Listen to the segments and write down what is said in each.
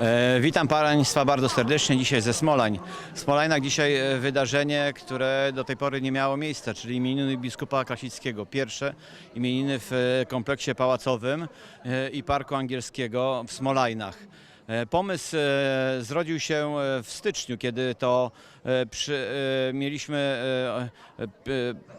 E, witam Państwa bardzo serdecznie dzisiaj ze Smolań. W Smolajnach dzisiaj e, wydarzenie, które do tej pory nie miało miejsca, czyli imieniny biskupa Krasickiego. Pierwsze imieniny w e, kompleksie pałacowym i Parku Angielskiego w Smolajnach. Pomysł zrodził się w styczniu, kiedy to przy, e, mieliśmy, e, e, e,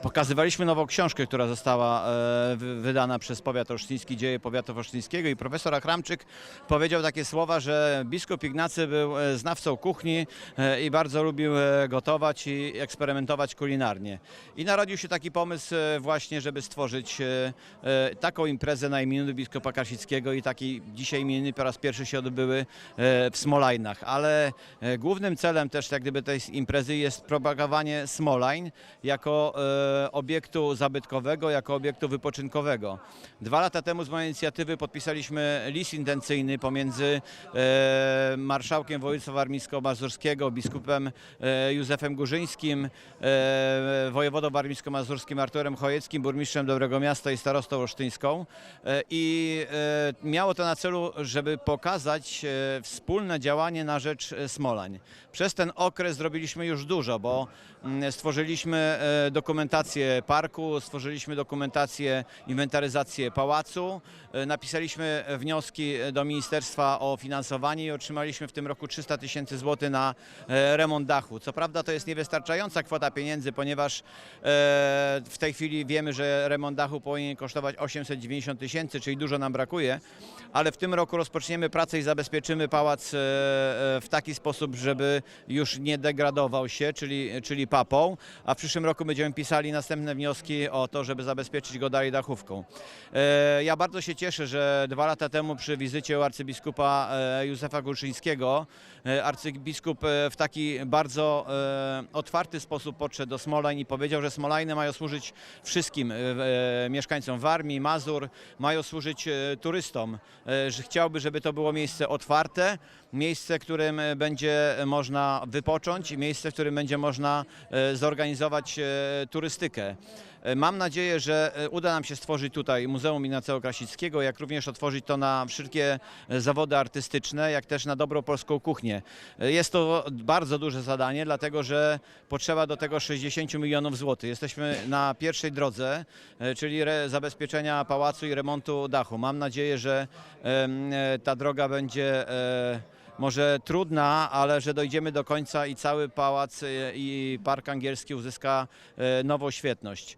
pokazywaliśmy nową książkę, która została e, wy- wydana przez powiat olsztyński, dzieje powiatu olsztyńskiego i profesor Akramczyk powiedział takie słowa, że biskup Ignacy był e, znawcą kuchni e, i bardzo lubił e, gotować i eksperymentować kulinarnie. I narodził się taki pomysł e, właśnie, żeby stworzyć e, e, taką imprezę na imieniu biskupa Kasickiego i taki dzisiaj imieniny po raz pierwszy się odbyły e, w Smolajnach. Ale e, głównym celem też jak gdyby tej imprezy jest propagowanie Smolajn jako e, obiektu zabytkowego, jako obiektu wypoczynkowego. Dwa lata temu z mojej inicjatywy podpisaliśmy list intencyjny pomiędzy e, marszałkiem województwa warmińsko-mazurskiego, biskupem e, Józefem Górzyńskim, e, wojewodą warmińsko-mazurskim Arturem Chojeckim, burmistrzem Dobrego Miasta i starostą olsztyńską. E, I e, miało to na celu, żeby pokazać e, wspólne działanie na rzecz e, Smolań. Przez ten okres zrobiliśmy już dużo, bo mm, stworzyliśmy e, dokumentację parku, stworzyliśmy dokumentację, inwentaryzację pałacu, e, napisaliśmy wnioski do ministerstwa o finansowanie i otrzymaliśmy w tym roku 300 tysięcy złotych na e, remont dachu. Co prawda to jest niewystarczająca kwota pieniędzy, ponieważ e, w tej chwili wiemy, że remont dachu powinien kosztować 890 tysięcy, czyli dużo nam brakuje, ale w tym roku rozpoczniemy pracę i zabezpieczymy pałac e, e, w taki sposób, żeby już nie degradował się, czyli, czyli papą, a w przyszłym roku będziemy pisali następne wnioski o to, żeby zabezpieczyć go dalej dachówką. E, Ja bardzo się cieszę, że dwa lata temu przy wizycie u arcybiskupa e, Józefa Górzyńskiego e, arcybiskup w taki bardzo otwarty sposób podszedł do Smolań i powiedział, że Smolajny mają służyć wszystkim mieszkańcom Warmii, Mazur, mają służyć turystom, że chciałby, żeby to było miejsce otwarte, miejsce, którym będzie można wypocząć miejsce, w którym będzie można e, zorganizować e, turystykę. E, Mam nadzieję, że uda nam się stworzyć tutaj Muzeum Ignacego Krasickiego, jak również otworzyć to na wszystkie e, zawody artystyczne, jak też na dobrą polską kuchnię. Jest to bardzo duże zadanie, dlatego że potrzeba do tego 60 milionów złotych. Jesteśmy na pierwszej drodze, czyli zabezpieczenia pałacu i remontu dachu. Mam nadzieję, że ta droga będzie może trudna, ale że dojdziemy do końca i cały pałac e, i park angielski uzyska e, nową świetność.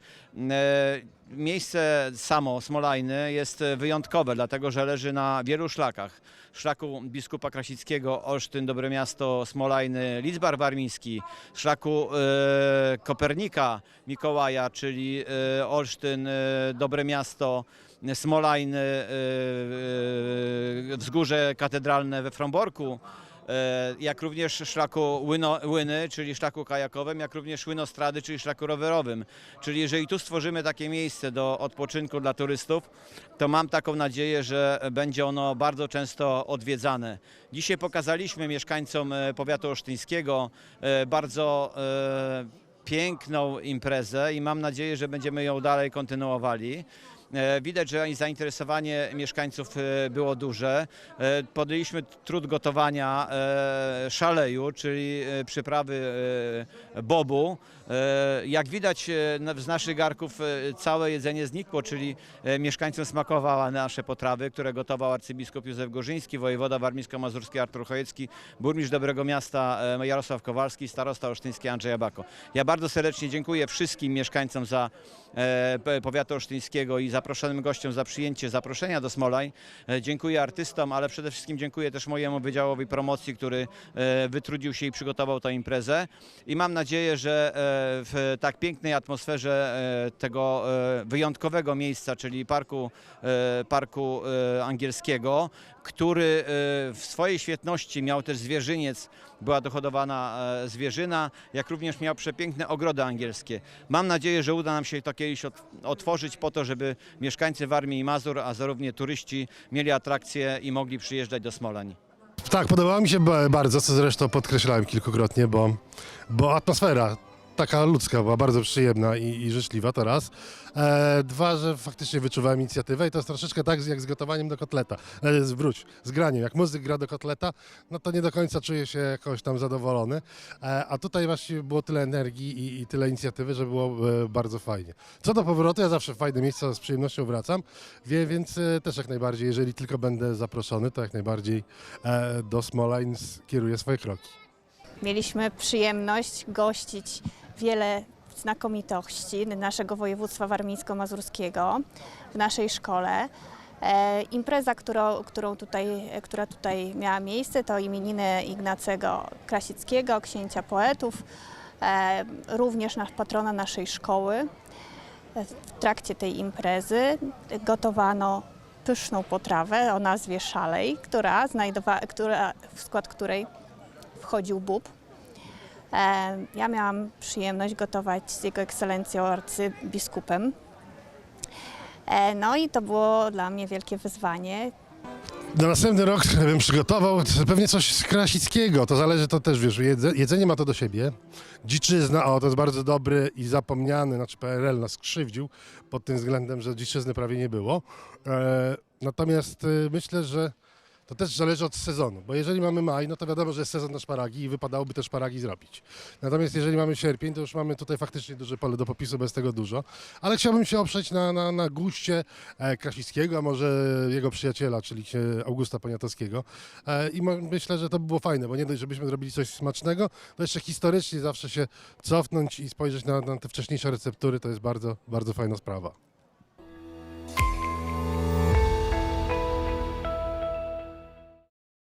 Miejsce samo, Smolajny, jest wyjątkowe, dlatego że leży na wielu szlakach. Szlaku biskupa Krasickiego, Olsztyn, Dobre Miasto, Smolajny, Lidzbar Warmiński, szlaku e, Kopernika Mikołaja, czyli e, Olsztyn, e, Dobre Miasto, Smolajny, Wzgórze Katedralne we Fromborku, jak również szlaku Łyno, Łyny, czyli szlaku kajakowym, jak również Łynostrady, czyli szlaku rowerowym. Czyli jeżeli tu stworzymy takie miejsce do odpoczynku dla turystów, to mam taką nadzieję, że będzie ono bardzo często odwiedzane. Dzisiaj pokazaliśmy mieszkańcom e, powiatu olsztyńskiego e, bardzo e, piękną imprezę i mam nadzieję, że będziemy ją dalej kontynuowali. E, Widać, że zainteresowanie mieszkańców e, było duże. E, Podjęliśmy trud gotowania szaleju, czyli przyprawy bobu. Jak widać z naszych garków całe jedzenie znikło, czyli mieszkańcom smakowały nasze potrawy, które gotował arcybiskup Józef Gorzyński, wojewoda warmińsko-mazurski Artur Chojecki, burmistrz Dobrego Miasta Jarosław Kowalski, starosta olsztyński Andrzej Abako. Ja bardzo serdecznie dziękuję wszystkim mieszkańcom za powiatu olsztyńskiego i zaproszonym gościom za przyjęcie zaproszenia do Smolaj. E, Dziękuję artystom, ale przede wszystkim dziękuję też mojemu Wydziałowi Promocji, który e, wytrudził się i przygotował tę imprezę. I mam nadzieję, że e, w tak pięknej atmosferze tego wyjątkowego miejsca, czyli parku, parku angielskiego, który e, w swojej świetności miał też zwierzyniec, była dohodowana e, zwierzyna, jak również miał przepiękne ogrody angielskie. Mam nadzieję, że uda nam się to kiedyś ot- otworzyć po to, żeby mieszkańcy Warmii i Mazur, a zarówno turyści mieli atrakcje i mogli przyjeżdżać do Smolań. Tak, podobało mi się ba- bardzo, co zresztą podkreślałem kilkukrotnie, bo, bo atmosfera taka ludzka, była bardzo przyjemna i, i życzliwa, to raz. E, dwa, że faktycznie wyczuwałem inicjatywę i to jest troszeczkę tak jak z gotowaniem do kotleta. E, zwróć, z graniem. Jak muzyk gra do kotleta, no to nie do końca czuję się jakoś tam zadowolony. E, a tutaj właśnie było tyle energii i, i tyle inicjatywy, że było e, bardzo fajnie. Co do powrotu, ja zawsze w fajne miejsca z przyjemnością wracam, wie, więc e, też jak najbardziej, jeżeli tylko będę zaproszony, to jak najbardziej e, do Smolań kieruję swoje kroki. Mieliśmy przyjemność gościć wiele znakomitości naszego województwa warmińsko-mazurskiego w naszej szkole. E, impreza, którą, którą tutaj, która tutaj miała miejsce, to imieniny Ignacego Krasickiego, księcia poetów, e, również nasz patrona naszej szkoły. W trakcie tej imprezy gotowano pyszną potrawę o nazwie szalej, która która, w skład której wchodził bób. E, Ja miałam przyjemność gotować z Jego Ekscelencją arcybiskupem. E, No i to było dla mnie wielkie wyzwanie. Na następny rok bym przygotował pewnie coś z Krasickiego. To zależy, to też wiesz, jedze, jedzenie ma to do siebie. Dziczyzna, o to jest bardzo dobry i zapomniany, znaczy PRL nas krzywdził pod tym względem, że dziczyzny prawie nie było. E, natomiast y, myślę, że to też zależy od sezonu, bo jeżeli mamy maj, no to wiadomo, że jest sezon na szparagi i wypadałoby te szparagi zrobić. Natomiast jeżeli mamy sierpień, to już mamy tutaj faktycznie duże pole do popisu, bez tego dużo. Ale chciałbym się oprzeć na, na, na guście e, Krasickiego, a może jego przyjaciela, czyli Augusta Poniatowskiego. E, I myślę, że to by było fajne, bo nie dość, żebyśmy zrobili coś smacznego, to jeszcze historycznie zawsze się cofnąć i spojrzeć na, na te wcześniejsze receptury, to jest bardzo, bardzo fajna sprawa.